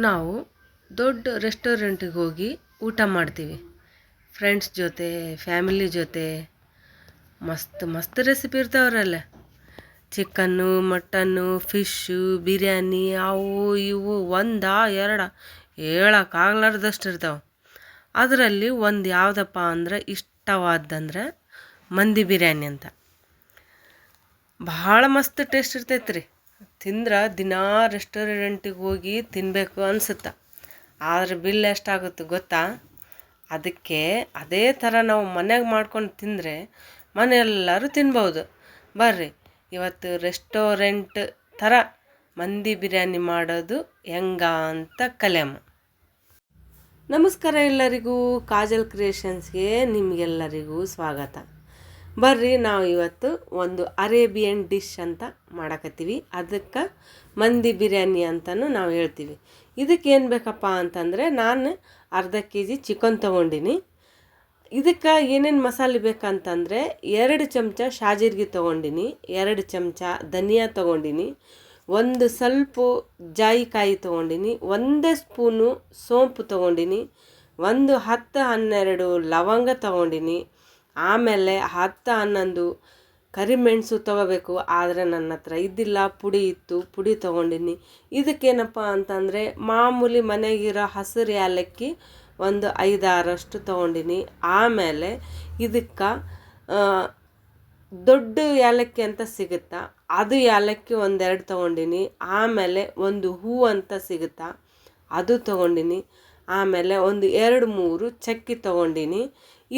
ನಾವು ದೊಡ್ಡ ರೆಸ್ಟೋರೆಂಟಿಗೆ ಹೋಗಿ ಊಟ ಮಾಡ್ತೀವಿ. ಫ್ರೆಂಡ್ಸ್ ಜೊತೆ, ಫ್ಯಾಮಿಲಿ ಜೊತೆ. ಮಸ್ತ್ ಮಸ್ತ್ ರೆಸಿಪಿ ಇರ್ತಾವ್ರಲ್ಲ. ಚಿಕನ್ನು ಮಟನ್ನು ಫಿಶ್ಶು, ಬಿರಿಯಾನಿ, ಅವು ಇವು ಒಂದಾ ಎರಡ ಹೇಳಕ್ಕಾಗ್ಲಾರ್ದಷ್ಟು ಇರ್ತಾವೆ. ಅದರಲ್ಲಿ ಒಂದು ಯಾವುದಪ್ಪ ಅಂದ್ರೆ ಇಷ್ಟವಾದಂದ್ರೆ ಮಂದಿ ಬಿರಿಯಾನಿ ಅಂತ. ಭಾಳ ಮಸ್ತ್ ಟೇಸ್ಟ್ ಇರ್ತೈತೆ ರೀ ತಿಂದ್ರೆ ದಿನಾ ರೆಸ್ಟೋರೆಂಟಿಗೆ ಹೋಗಿ ತಿನ್ನಬೇಕು ಅನಿಸುತ್ತೆ. ಆದ್ರೆ ಬಿಲ್ ಎಷ್ಟಾಗುತ್ತೆ ಗೊತ್ತಾ? ಅದಕ್ಕೆ ಅದೇ ಥರ ನಾವು ಮನ್ಯಾಗ ಮಾಡ್ಕೊಂಡು ತಿಂದರೆ ಮನೆಯೆಲ್ಲರೂ ತಿನ್ಬೋದು. ಬರ್ರಿ, ಇವತ್ತು ರೆಸ್ಟೋರೆಂಟ್ ಥರ ಮಂದಿ ಬಿರಿಯಾನಿ ಮಾಡೋದು ಹೆಂಗ ಅಂತ ಕಲೆಮ ನಮಸ್ಕಾರ ಎಲ್ಲರಿಗೂ, ಕಾಜಲ್ ಕ್ರಿಯೇಷನ್ಸ್ಗೆ ನಿಮಗೆಲ್ಲರಿಗೂ ಸ್ವಾಗತ. ಬರ್ರಿ, ನಾವು ಇವತ್ತು ಒಂದು ಅರೇಬಿಯನ್ ಡಿಶ್ ಅಂತ ಮಾಡಕತ್ತೀವಿ. ಅದಕ್ಕೆ ಮಂದಿ ಬಿರಿಯಾನಿ ಅಂತಲೂ ನಾವು ಹೇಳ್ತೀವಿ. ಇದಕ್ಕೆ ಏನು ಬೇಕಪ್ಪ ಅಂತಂದರೆ ನಾನು ಅರ್ಧ ಕೆ ಜಿ ಚಿಕನ್ ತೊಗೊಂಡಿನಿ. ಇದಕ್ಕೆ ಏನೇನು ಮಸಾಲೆ ಬೇಕಂತಂದರೆ ಎರಡು ಚಮಚ ಶಾಜೀರ್ಗೆ ತೊಗೊಂಡಿನಿ, ಎರಡು ಚಮಚ ಧನಿಯಾ ತೊಗೊಂಡಿನಿ, ಒಂದು ಸ್ವಲ್ಪ ಜಾಯಿಕಾಯಿ ತೊಗೊಂಡಿನಿ, ಒಂದೇ ಸ್ಪೂನು ಸೋಂಪು ತೊಗೊಂಡಿನಿ, ಒಂದು ಹತ್ತು ಹನ್ನೆರಡು ಲವಂಗ ತೊಗೊಂಡಿನಿ ಆಮೇಲೆ ಹತ್ತು ಹನ್ನೊಂದು ಕರಿಮೆಣಸು ತೊಗೋಬೇಕು, ಆದರೆ ನನ್ನ ಹತ್ರ ಇದ್ದಿಲ್ಲ, ಪುಡಿ ಇತ್ತು, ಪುಡಿ ತೊಗೊಂಡಿನಿ. ಇದಕ್ಕೇನಪ್ಪ ಅಂತಂದರೆ ಮಾಮೂಲಿ ಮನೆಗಿರೋ ಹಸಿರು ಏಲಕ್ಕಿ ಒಂದು ಐದಾರಷ್ಟು ತೊಗೊಂಡಿನಿ. ಆಮೇಲೆ ಇದಕ್ಕೆ ದೊಡ್ಡ ಏಲಕ್ಕಿ ಅಂತ ಸಿಗುತ್ತಾ? ಅದು ಏಲಕ್ಕಿ ಒಂದೆರಡು ತೊಗೊಂಡಿನಿ. ಆಮೇಲೆ ಒಂದು ಹೂ ಅಂತ ಸಿಗುತ್ತಾ? ಅದು ತೊಗೊಂಡಿನಿ. ಆಮೇಲೆ ಒಂದು ಎರಡು ಮೂರು ಚಕ್ಕಿ ತೊಗೊಂಡಿನಿ.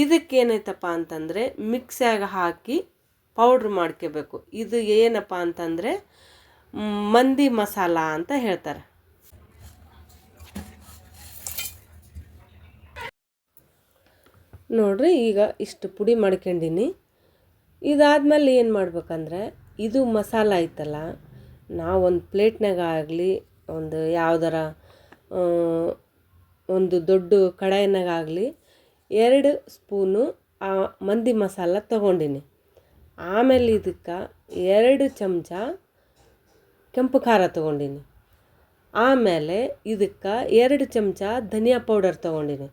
ಇದಕ್ಕೇನೈತಪ್ಪ ಅಂತಂದರೆ ಮಿಕ್ಸಿಯಾಗ ಹಾಕಿ ಪೌಡ್ರ್ ಮಾಡ್ಕೋಬೇಕು. ಇದು ಏನಪ್ಪ ಅಂತಂದರೆ ಮಂದಿ ಮಸಾಲ ಅಂತ ಹೇಳ್ತಾರೆ. ನೋಡ್ರಿ, ಈಗ ಇಷ್ಟು ಪುಡಿ ಮಾಡ್ಕೊಂಡಿನಿ. ಇದಾದ್ಮೇಲೆ ಏನು ಮಾಡ್ಬೇಕಂದ್ರೆ, ಇದು ಮಸಾಲ ಐತಲ್ಲ ನಾವು ಒಂದು ಪ್ಲೇಟ್ನಾಗ ಆಗಲಿ, ಒಂದು ಯಾವ್ದಾರ ಒಂದು ದೊಡ್ಡ ಕಡಾಯಿನಾಗಾಗಲಿ ಎರಡು ಸ್ಪೂನು, ಆ, ಮಂದಿ ಮಸಾಲ ತಗೊಂಡಿನಿ. ಆಮೇಲೆ ಇದಕ್ಕೆ ಎರಡು ಚಮಚ ಕೆಂಪು ಖಾರ ತಗೊಂಡಿನಿ. ಆಮೇಲೆ ಇದಕ್ಕೆ ಎರಡು ಚಮಚ ಧನಿಯಾ ಪೌಡರ್ ತಗೊಂಡಿನಿ.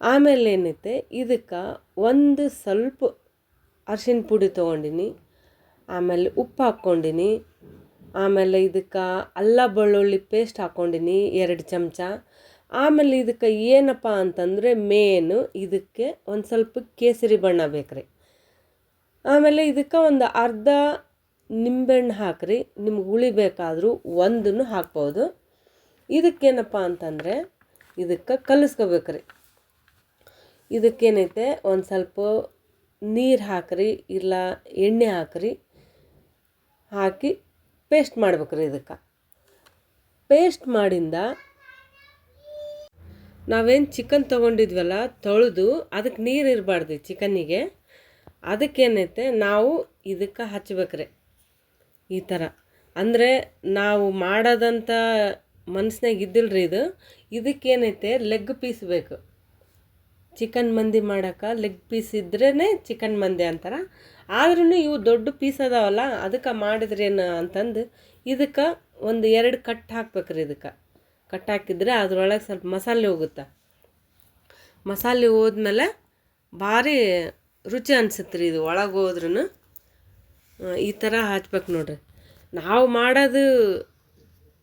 ಆಮೇಲೆ ಏನೈತೆ, ಇದಕ್ಕೆ ಒಂದು ಸ್ವಲ್ಪ ಅರ್ಶಿನ ಪುಡಿ ತೊಗೊಂಡಿನಿ. ಆಮೇಲೆ ಉಪ್ಪು ಹಾಕ್ಕೊಂಡಿನಿ. ಆಮೇಲೆ ಇದಕ್ಕೆ ಅಲ್ಲ ಬೆಳ್ಳುಳ್ಳಿ ಪೇಸ್ಟ್ ಹಾಕ್ಕೊಂಡಿನಿ, ಎರಡು ಚಮಚ. ಆಮೇಲೆ ಇದಕ್ಕೆ ಏನಪ್ಪ ಅಂತಂದರೆ ಮೇನು ಇದಕ್ಕೆ ಒಂದು ಸ್ವಲ್ಪ ಕೇಸರಿ ಬಣ್ಣ ಬೇಕ್ರಿ. ಆಮೇಲೆ ಇದಕ್ಕೆ ಒಂದು ಅರ್ಧ ನಿಂಬೆಹಣ್ಣು ಹಾಕ್ರಿ. ನಿಮ್ಗೆ ಹುಳಿ ಬೇಕಾದರೂ ಒಂದನ್ನು ಹಾಕ್ಬೋದು. ಇದಕ್ಕೇನಪ್ಪ ಅಂತಂದರೆ ಇದಕ್ಕೆ ಕಲಿಸ್ಕೋಬೇಕ್ರಿ. ಇದಕ್ಕೇನೈತೆ? ಒಂದು ಸ್ವಲ್ಪ ನೀರು ಹಾಕ್ರಿ ಇಲ್ಲ ಎಣ್ಣೆ ಹಾಕ್ರಿ. ಹಾಕಿ ಪೇಸ್ಟ್ ಮಾಡ್ಬೇಕ್ರಿ ಇದಕ್ಕೆ. ಪೇಸ್ಟ್ ಮಾಡಿಂದ ನಾವೇನು ಚಿಕನ್ ತೊಗೊಂಡಿದ್ವಲ್ಲ, ತೊಳೆದು ಅದಕ್ಕೆ ನೀರು ಇರಬಾರ್ದು ಚಿಕನ್ನಿಗೆ. ಅದಕ್ಕೇನೈತೆ ನಾವು ಇದಕ್ಕೆ ಹಚ್ಬೇಕ್ರಿ. ಈ ಥರ ಅಂದರೆ ನಾವು ಮಾಡೋದಂಥ ಮನಸ್ನಾಗ ಇದ್ದಿಲ್ಲ ರೀ ಇದು ಇದಕ್ಕೇನೈತೆ ಲೆಗ್ ಪೀಸ್ ಬೇಕು. ಚಿಕನ್ ಮಂದಿ ಮಾಡೋಕೆ ಲೆಗ್ ಪೀಸ್ ಇದ್ರೇ ಚಿಕನ್ ಮಂದಿ ಅಂತಾರೆ. ಆದ್ರೂ ಇವು ದೊಡ್ಡ ಪೀಸ್ ಅದಾವಲ್ಲ, ಅದಕ್ಕೆ ಮಾಡಿದ್ರೇನು ಅಂತಂದು ಇದಕ್ಕೆ ಒಂದು ಎರಡು ಕಟ್ ಹಾಕ್ಬೇಕ್ರಿ ಇದಕ್ಕೆ. ಕಟ್ ಹಾಕಿದ್ರೆ ಅದ್ರೊಳಗೆ ಸ್ವಲ್ಪ ಮಸಾಲೆ ಹೋಗುತ್ತೆ? ಮಸಾಲೆ ಹೋದ್ಮೇಲೆ ಭಾರಿ ರುಚಿ ಅನ್ಸುತ್ತೆ ರೀ ಇದು ಒಳಗೆ ಹೋದ್ರೂ ಈ ಥರ ಹಚ್ಬೇಕು ನೋಡ್ರಿ. ನಾವು ಮಾಡೋದು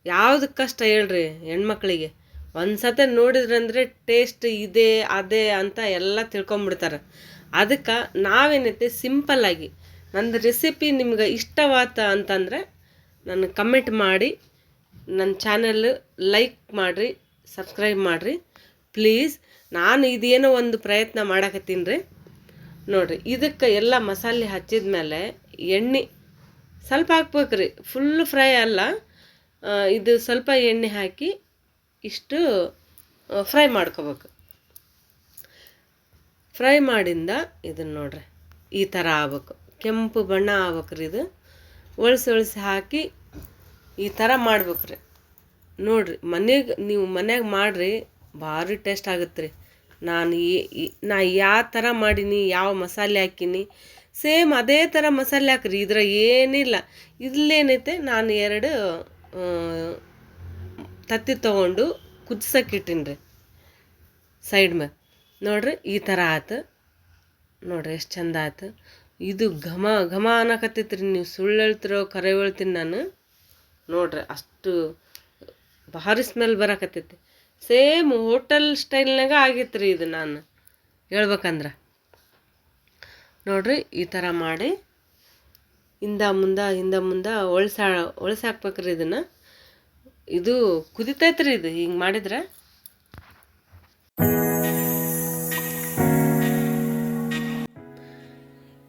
ಯಾವುದು ಕಷ್ಟ ಹೇಳ್ರಿ ಹೆಣ್ಮಕ್ಳಿಗೆ. ಒಂದು ಸತೆ ನೋಡಿದ್ರಂದ್ರೆ ಟೇಸ್ಟ್ ಇದೆ, ಅದೇ ಅಂತ ಎಲ್ಲ ತಿಳ್ಕೊಂಬಿಡ್ತಾರೆ. ಅದಕ್ಕೆ ನಾವೇನೈತೆ ಸಿಂಪಲ್ಲಾಗಿ, ನಂದು ರೆಸಿಪಿ ನಿಮ್ಗೆ ಇಷ್ಟವಾತ ಅಂತಂದರೆ ನನ್ನ ಕಮೆಂಟ್ ಮಾಡಿ. ನನ್ನ ಚಾನಲ್ ಲೈಕ್ ಮಾಡಿರಿ, ಸಬ್ಸ್ಕ್ರೈಬ್ ಮಾಡಿರಿ. ಪ್ಲೀಸ್, ನಾನು ಇದೇನೋ ಒಂದು ಪ್ರಯತ್ನ ಮಾಡಕತ್ತೀನಿ ರೀ ನೋಡಿರಿ. ಇದಕ್ಕೆ ಎಲ್ಲ ಮಸಾಲೆ ಹಚ್ಚಿದ ಮೇಲೆ ಎಣ್ಣೆ ಸ್ವಲ್ಪ ಹಾಕ್ಬೇಕು ರೀ. ಫುಲ್ ಫ್ರೈ ಅಲ್ಲ. ಇದು ಸ್ವಲ್ಪ ಎಣ್ಣೆ ಹಾಕಿ ಇಷ್ಟು ಫ್ರೈ ಮಾಡ್ಕೋಬೇಕು. ಫ್ರೈ ಮಾಡಿಂದ ಇದನ್ನು ನೋಡ್ರಿ. ಈ ಥರ ಆಗ್ಬೇಕು. ಕೆಂಪು ಬಣ್ಣ ಆಗ್ಬೇಕ್ರಿ ಇದು. ಒಳಸಿ ಒಳಸಿ ಹಾಕಿ ಈ ಥರ ಮಾಡ್ಬೇಕು ರೀ ನೋಡಿರಿ, ಮನೆಗೆ ನೀವು ಮನ್ಯಾಗ ಮಾಡಿರಿ, ಭಾರಿ ಟೇಸ್ಟ್ ಆಗುತ್ತೆ ರೀ ನಾನು ಈ ನಾ ಯಾವ ಥರ ಮಾಡೀನಿ, ಯಾವ ಮಸಾಲೆ ಹಾಕೀನಿ, ಸೇಮ್ ಅದೇ ಥರ ಮಸಾಲೆ ಹಾಕ್ರಿ. ಇದ್ರಾಗ ಏನಿಲ್ಲ. ಇಲ್ಲೇನೈತೆ ನಾನು ಎರಡು ತತ್ತಿ ತೊಗೊಂಡು ಕುದಿಸಕ್ಕೆ ಇಟ್ಟೀನಿ ರೀ ಸೈಡ್ ಮ್ಯಾಗ. ನೋಡ್ರಿ, ಈ ಥರ ಆತು. ನೋಡ್ರಿ, ಎಷ್ಟು ಚಂದ ಆಯ್ತು ಇದು ಘಮ ಘಮ ಅನ್ನಕತ್ತೈತ್ರಿ ನೀವು ಸುಳ್ಳು ಹೇಳ್ತಿರೋ, ಕರೆ ಹೇಳ್ತೀನಿ ನಾನು. ನೋಡ್ರಿ ಅಷ್ಟು ಭಾರಿ ಸ್ಮೆಲ್ ಬರಕತ್ತೈತಿ. ಸೇಮ್ ಹೋಟೆಲ್ ಸ್ಟೈಲ್ನಾಗ ಆಗಿತ್ತು ರೀ ಇದು ನಾನು ಹೇಳ್ಬೇಕಂದ್ರೆ. ನೋಡ್ರಿ ಈ ಥರ ಮಾಡಿ ಹಿಂದ ಮುಂದ ಹಿಂದ ಮುಂದ ಒಳ್ಸಾ ಒಳ್ಸಾಕ್ಬೇಕ್ರಿ ಇದನ್ನು. ಇದು ಕುದಿತೈತ್ರಿ ಇದು ಹಿಂಗೆ ಮಾಡಿದ್ರೆ.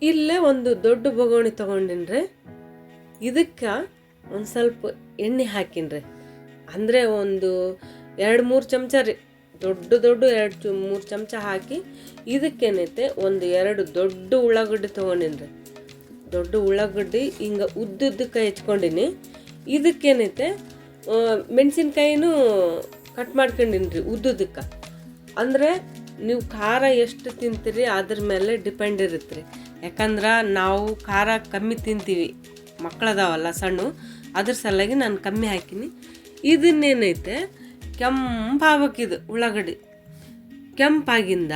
ಇಲ್ಲೇ ಒಂದು ದೊಡ್ಡ ಬೊಗೋಣಿ ತೊಗೊಂಡಿನ್ರಿ. ಇದಕ್ಕೆ ಒಂದು ಸ್ವಲ್ಪ ಎಣ್ಣೆ ಹಾಕಿನ್ರಿ ಅಂದರೆ ಒಂದು ಎರಡು ಮೂರು ಚಮಚ ರೀ. ದೊಡ್ಡ ದೊಡ್ಡ ಎರಡು ಚು ಮೂರು ಚಮಚ ಹಾಕಿ ಇದಕ್ಕೇನೈತೆ ಒಂದು ಎರಡು ದೊಡ್ಡ ಉಳ್ಳಾಗಡ್ಡಿ ತೊಗೊಂಡಿನ್ರಿ ದೊಡ್ಡ ಉಳ್ಳಾಗಡ್ಡಿ ಹಿಂಗೆ ಉದ್ದುದ್ದಕ್ಕೆ ಹೆಚ್ಕೊಂಡಿನಿ. ಇದಕ್ಕೇನೈತೆ ಮೆಣಸಿನ್ಕಾಯಿನೂ ಕಟ್ ಮಾಡ್ಕೊಂಡಿನಿ ರೀ ಉದ್ದುದ್ದಕ್ಕೆ. ಅಂದರೆ ನೀವು ಖಾರ ಎಷ್ಟು ತಿಂತೀರಿ ಅದ್ರ ಮೇಲೆ ಡಿಪೆಂಡ್ ಇರುತ್ತೆ ರೀ ಯಾಕಂದ್ರೆ ನಾವು ಖಾರ ಕಮ್ಮಿ ತಿಂತೀವಿ. ಮಕ್ಕಳದಾವಲ್ಲ ಸಣ್ಣ, ಅದ್ರ ಸಲುವಾಗಿ ನಾನು ಕಮ್ಮಿ ಹಾಕಿನಿ. ಇದನ್ನೇನೈತೆ, ಕೆಂಪಾಗ್ಬೇಕಿದು ಉಳ್ಳಾಗಡ್ಡಿ. ಕೆಂಪಾಗಿಂದ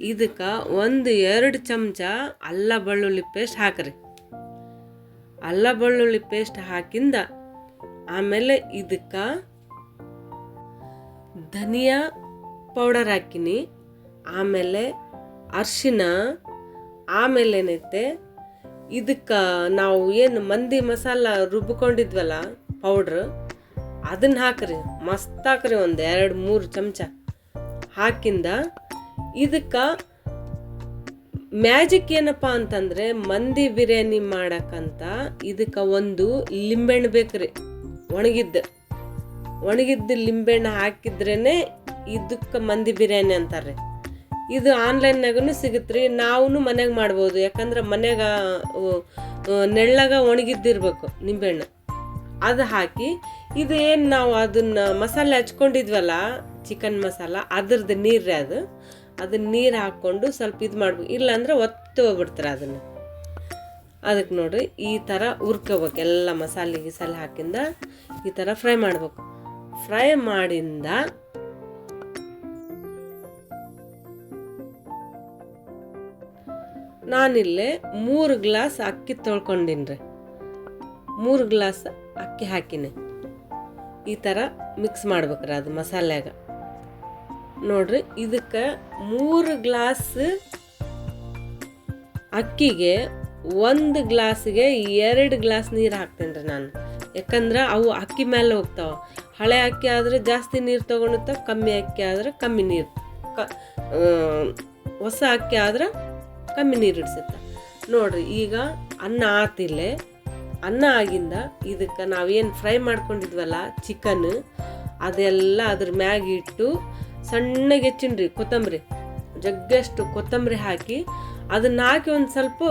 ಇದಕ್ಕೆ ಒಂದು ಎರಡು ಚಮಚ ಅಲ್ಲ ಬೆಳ್ಳುಳ್ಳಿ ಪೇಸ್ಟ್ ಹಾಕ್ರಿ. ಅಲ್ಲ ಬೆಳ್ಳುಳ್ಳಿ ಪೇಸ್ಟ್ ಹಾಕಿಂದ ಆಮೇಲೆ ಇದಕ್ಕೆ ಧನಿಯಾ ಪೌಡರ್ ಹಾಕಿನಿ. ಆಮೇಲೆ ಅರ್ಶಿನ, ಆಮೇಲೆ ಏನೈತೆ ಇದಕ್ಕೆ ನಾವು ಏನು ಮಂದಿ ಮಸಾಲ ರುಬ್ಬಿಕೊಂಡಿದ್ವಲ್ಲ ಪೌಡ್ರ್ ಅದನ್ನ ಹಾಕ್ರಿ. ಮಸ್ತ್ ಹಾಕ್ರಿ ಒಂದು ಎರಡು, ಮೂರು ಚಮಚ ಹಾಕಿಂದ ಇದಕ್ಕೆ ಮ್ಯಾಜಿಕ್ ಏನಪ್ಪ ಅಂತಂದರೆ ಮಂದಿ ಬಿರಿಯಾನಿ ಮಾಡಕ್ಕಂತ ಇದಕ್ಕೆ ಒಂದು ಲಿಂಬೆಹಣ್ಣು ಬೇಕ್ರಿ. ಒಣಗಿದ್ದು ಒಣಗಿದ್ದು ಲಿಂಬೆಹಣ್ಣು ಹಾಕಿದ್ರೇ ಇದಕ್ಕೆ ಮಂದಿ ಬಿರಿಯಾನಿ ಅಂತಾರೆ ಇದು ಆನ್ಲೈನ್ನಾಗೂ ಸಿಗುತ್ತೆ ರೀ ನಾವು ಮನೆಗೆ ಮಾಡ್ಬೋದು. ಯಾಕಂದ್ರೆ ಮನೆಗ ನೆಳ್ಳಾಗ ಒಣಗಿದ್ದಿರ್ಬೇಕು ನಿಂಬೆಹಣ್ಣು. ಅದು ಹಾಕಿ ಇದು ಏನು ನಾವು ಅದನ್ನು ಮಸಾಲೆ ಹಚ್ಕೊಂಡಿದ್ವಲ್ಲ, ಚಿಕನ್ ಮಸಾಲ, ಅದ್ರದ್ದು ನೀರು ಅದು. ಅದನ್ನ ನೀರು ಹಾಕ್ಕೊಂಡು ಸ್ವಲ್ಪ ಇದು ಮಾಡ್ಬೇಕು ಇಲ್ಲಾಂದ್ರೆ ಒತ್ತು ಹೋಗ್ಬಿಡ್ತಾರೆ ಅದನ್ನು. ಅದಕ್ಕೆ ನೋಡಿರಿ, ಈ ಥರ ಹುರ್ಕೋಬೇಕು. ಎಲ್ಲ ಮಸಾಲೆ ಗಿಸಾಲೆ ಹಾಕಿಂದ ಈ ಥರ ಫ್ರೈ ಮಾಡ್ಬೇಕು. ಫ್ರೈ ಮಾಡಿಂದ ನಾನಿಲ್ಲೇ ಮೂರು ಗ್ಲಾಸ್ ಅಕ್ಕಿ ತೊಳ್ಕೊಂಡಿನಿ ರೀ ಮೂರು ಗ್ಲಾಸ್ ಅಕ್ಕಿ ಹಾಕಿನಿ. ಈ ಥರ ಮಿಕ್ಸ್ ಮಾಡ್ಬೇಕ್ರಿ ಅದು ಮಸಾಲೆಗ ನೋಡ್ರಿ, ಇದಕ್ಕೆ ಮೂರು ಗ್ಲಾಸ್ ಅಕ್ಕಿಗೆ ಒಂದು ಗ್ಲಾಸ್ಗೆ ಎರಡು ಗ್ಲಾಸ್ ನೀರು ಹಾಕ್ತೇನೆ ರೀ ನಾನು. ಯಾಕಂದ್ರೆ ಅವು ಅಕ್ಕಿ ಮೇಲೆ ಹೋಗ್ತಾವೆ. ಹಳೆ ಅಕ್ಕಿ ಆದರೆ ಜಾಸ್ತಿ ನೀರು ತೊಗೊಂಡಿರ್ತಾವೆ, ಕಮ್ಮಿ ಅಕ್ಕಿ ಆದರೆ ಕಮ್ಮಿ ನೀರು. ಕ ಹೊಸ ಅಕ್ಕಿ ಆದ್ರೆ ಕಮ್ಮಿ ನೀರು ಹಿಡಿಸುತ್ತೆ ನೋಡ್ರಿ, ಈಗ ಅನ್ನ ಆತಿಲ್ಲೇ ಅನ್ನ ಆಗಿಂದ ಇದಕ್ಕೆ ನಾವೇನು ಫ್ರೈ ಮಾಡ್ಕೊಂಡಿದ್ವಲ್ಲ ಚಿಕನ್ ಅದೆಲ್ಲ ಅದ್ರ ಮ್ಯಾಗ ಇಟ್ಟು ಸಣ್ಣಗೆ ಹೆಚ್ಚಿನ್ರಿ, ಕೊತ್ತಂಬರಿ. ಜಗ್ಗಷ್ಟು ಕೊತ್ತಂಬರಿ ಹಾಕಿ ಅದನ್ನ ಹಾಕಿ ಒಂದು ಸ್ವಲ್ಪ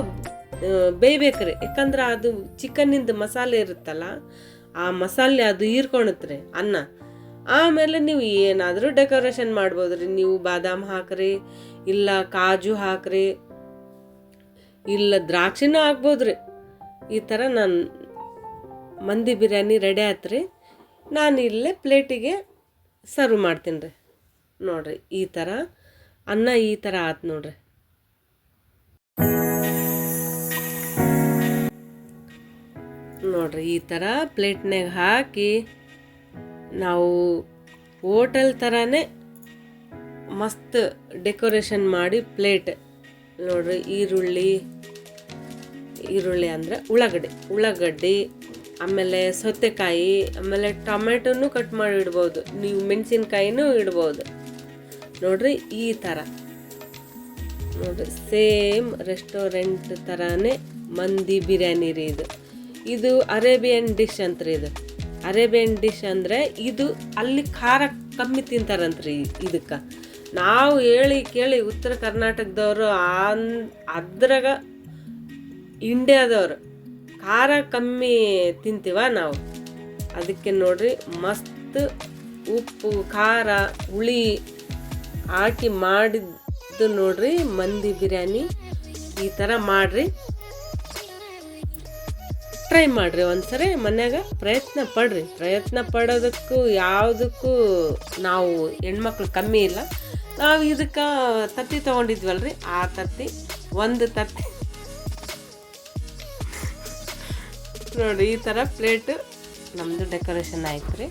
ಬೇಯ್ಬೇಕ್ರಿ. ಯಾಕಂದ್ರೆ ಅದು ಚಿಕನ್ನಿಂದ ಮಸಾಲೆ ಇರುತ್ತಲ್ಲ, ಆ ಮಸಾಲೆ ಅದು ಹೀರ್ಕೊಳತ್ರಿ ಅನ್ನ. ಆಮೇಲೆ ನೀವು ಏನಾದರೂ ಡೆಕೋರೇಷನ್ ಮಾಡ್ಬೋದ್ರಿ. ನೀವು ಬಾದಾಮ್ ಹಾಕ್ರಿ, ಇಲ್ಲ ಕಾಜು ಹಾಕ್ರಿ ಇಲ್ಲ, ದ್ರಾಕ್ಷಿನೂ ಹಾಕ್ಬೋದ್ರಿ ಈ ಥರ ನಾನು ಮಂದಿ ಬಿರಿಯಾನಿ ರೆಡಿ ಆಯ್ತು ರೀ ನಾನು ಇಲ್ಲೇ ಪ್ಲೇಟಿಗೆ ಸರ್ವ್ ಮಾಡ್ತೀನಿ ರೀ ನೋಡ್ರಿ, ಈ ಥರ ಅನ್ನ ಈ ಥರ ಆತು ನೋಡ್ರಿ. ನೋಡ್ರಿ, ಈ ಥರ ಪ್ಲೇಟ್ನಾಗ ಹಾಕಿ ನಾವು ಹೋಟೆಲ್ ಥರನೇ ಮಸ್ತ್ ಡೆಕೋರೇಷನ್ ಮಾಡಿ ಪ್ಲೇಟ್ ನೋಡ್ರಿ ಈರುಳ್ಳಿ ಈರುಳ್ಳಿ ಅಂದರೆ ಉಳ್ಳಾಗಡ್ಡೆ, ಉಳ್ಳಾಗಡ್ಡಿ, ಆಮೇಲೆ ಸೌತೆಕಾಯಿ, ಆಮೇಲೆ ಟೊಮೆಟೊನು ಕಟ್ ಮಾಡಿ ಇಡ್ಬೋದು. ನೀವು ಮೆಣಸಿನ್ಕಾಯಿನೂ ಇಡ್ಬೋದು. ನೋಡ್ರಿ ಈ ಥರ ನೋಡ್ರಿ ಸೇಮ್ ರೆಸ್ಟೋರೆಂಟ್ ಥರನೇ ಮಂದಿ ಬಿರಿಯಾನಿ ರೀ ಇದು. ಇದು ಅರೇಬಿಯನ್ ಡಿಶ್ ಅಂತ ರೀ ಇದು. ಅರೇಬಿಯನ್ ಡಿಶ್ ಅಂದರೆ ಇದು ಅಲ್ಲಿ ಖಾರ ಕಮ್ಮಿ ತಿಂತಾರಂತ್ರಿ ಇದಕ್ಕೆ. ನಾವು ಹೇಳಿ ಕೇಳಿ ಉತ್ತರ ಕರ್ನಾಟಕದವರು ಅನ್ ಅದ್ರಾಗ ಇಂಡಿಯಾದವರು. ಖಾರ ಕಮ್ಮಿ ತಿಂತೀವ ನಾವು? ಅದಕ್ಕೆ ನೋಡ್ರಿ, ಮಸ್ತ್ ಉಪ್ಪು, ಖಾರ, ಹುಳಿ ಹಾಕಿ ಮಾಡಿದ್ದು ನೋಡ್ರಿ, ಮಂದಿ ಬಿರಿಯಾನಿ. ಈ ಥರ ಮಾಡ್ರಿ. ಟ್ರೈ ಮಾಡಿರಿ ಒಂದ್ಸರಿ ಮನ್ಯಾಗ, ಪ್ರಯತ್ನ ಪಡ್ರಿ. ಪ್ರಯತ್ನ ಪಡೋದಕ್ಕೂ ಯಾವುದಕ್ಕೂ ನಾವು ಹೆಣ್ಮಕ್ಳು ಕಮ್ಮಿ ಇಲ್ಲ. ನಾವು ಇದಕ್ಕೆ ತತ್ತಿ ರೀ ಆ ತತ್ತಿ, ಒಂದು ತತ್ತಿ. ನೋಡಿ, ಈ ಥರ ಪ್ಲೇಟ್ ನಮ್ಮದು ಡೆಕೋರೇಷನ್ ಆಯ್ತು ರೀ